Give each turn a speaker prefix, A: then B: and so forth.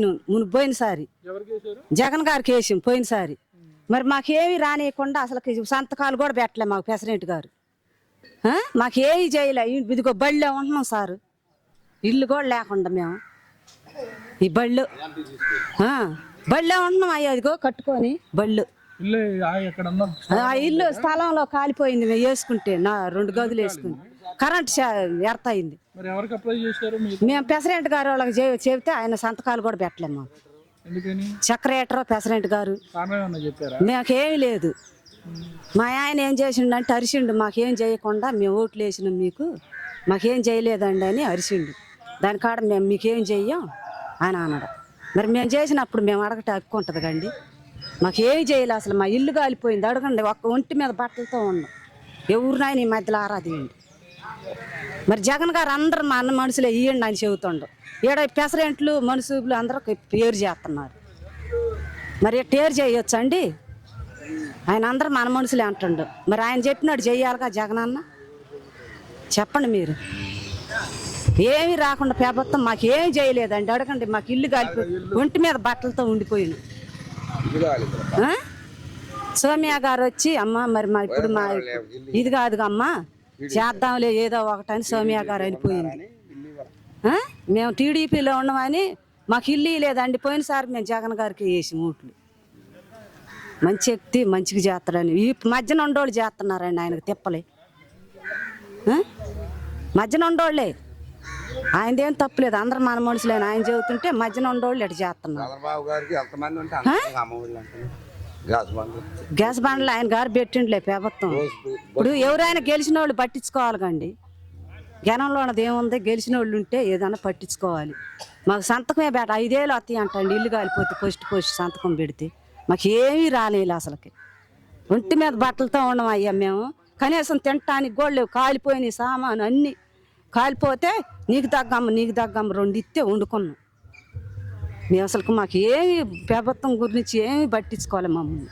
A: మును పోయినసారి జగన్ గారికి వేసాం పోయినసారి మరి మాకేమి రానియకుండా అసలు సంతకాలు కూడా పెట్టలే మాకు ప్రెసిడెంట్ గారు? మాకేమి చేయలే. ఇదిగో బళ్ళే ఉంటున్నాం సారు. ఇల్లు కూడా లేకుండా మేము. ఈ బళ్ళు. బళ్ళే ఉంటున్నాం అయ్యా ఇదిగో కట్టుకొని. బళ్ళు.
B: ఇల్లు ఆ
A: ఇల్లు స్థలంలో కాలిపోయింది మేము వేసుకుంటే నా రెండు గదులు వేసుకుని కరెంట్ వ్యర్థ అయింది.
B: మరి ఎవరికి అప్లై చేశారు మీరు?
A: మేము ప్రెసిడెంట్ గారు వాళ్ళకి చె- చెబితే ఆయన సంతకాలు కూడా పెట్టలేము మాకు.
B: ఎందుకని?
A: సెక్రటరీ ప్రెసిడెంట్ గారు.
B: కారణం ఏమన్నా చెప్పారా?
A: మాకేమీ లేదు. మా ఆయన ఏం చేసిండు అంటే అరిసిండు మాకేం చేయకుండా మేము ఓట్లు వేసినాం మీకు మాకేం చేయలేదండి అని అరిసిండు. దాని కాడ మేము మీకేం చెయ్యం అని అన్నాడు. మరి మేము చేసినప్పుడు మేము అడగట హక్కు ఉంటుంది కండి మాకేం చేయలే అసలు? మా ఇల్లు కాలిపోయింది. అడగండి ఒక్క ఒంటి మీద బట్టలతో ఉన్నాం. ఎవరినైనా ఈ మధ్యలో ఆరాధీయండి మరి జగన్ గారు అందరు మా అన్న మనుషులే ఇయ్యండి అని చెబుతుండు. ఈడ పెసరెంట్లు మనుషులు అందరూ పేరు చేస్తున్నారు. మరి టేరు చేయొచ్చు అండి ఆయన అందరు మన మనుషులే అంటుండు. మరి ఆయన చెప్పినాడు చేయాలిగా జగన్ అన్న? చెప్పండి మీరు. ఏమీ రాకుండా ప్రభుత్వం మాకు ఏమి చేయలేదండి. అడగండి మాకు ఇల్లు కాలిపోయి ఒంటి మీద బట్టలతో ఉండిపోయింది సోమియా గారు వచ్చి అమ్మ మరి మా ఇప్పుడు మా ఇది కాదుగా అమ్మ చేద్దాంలే ఏదో ఒకటని సోమియా గారు వెళ్ళిపోయింది. మేము టీడీపీలో ఉన్నామని మాకు ఇల్లు లేదండి పోయినసారి మేము జగన్ గారికి వేసి ఓట్లు. మంచి వ్యక్తి మంచిగా చేస్తాడని ఈ మధ్యన ఉండోళ్ళు చేస్తున్నారండి ఆయనకు తిప్పలే. మధ్యన ఉండోళ్ళే ఆయనదేం తప్పులేదు. అందరు మన మనుషులేని? ఆయన చెబుతుంటే మధ్యన ఉండోళ్ళు ఇటు చేస్తున్నారు.
C: గ్యాస్ బండ్లు.
A: ఆయన గారు పెట్టిండలే ప్రభుత్వం. ఇప్పుడు ఎవరైనా గెలిచిన వాళ్ళు పట్టించుకోవాలి కండి. జనంలో ఉన్నది ఏముంది? గెలిచిన వాళ్ళు ఉంటే ఏదైనా పట్టించుకోవాలి. మాకు సంతకమే బేట ఐదేళ్ళు వస్తాయి అంటండి ఇల్లు కాలిపోతే పోస్ట్ పోస్ట్ సంతకం పెడితే. మాకు ఏమీ రాలేదు అసలుకి. ఒంటి మీద బట్టలతో ఉన్నాం అయ్యా మేము. కనీసం తినటానికి లేవు. కాలిపోయినాయి సామాను అన్నీ. కాలిపోతే నీకు తగ్గమ్మ నీకు తగ్గమ్మ రెండు ఇస్తే వండుకున్నాం. మేము అసలు మాకు ఏమి ప్రభుత్వం గురించి ఏమి పట్టించుకోవాలి మమ్మల్ని.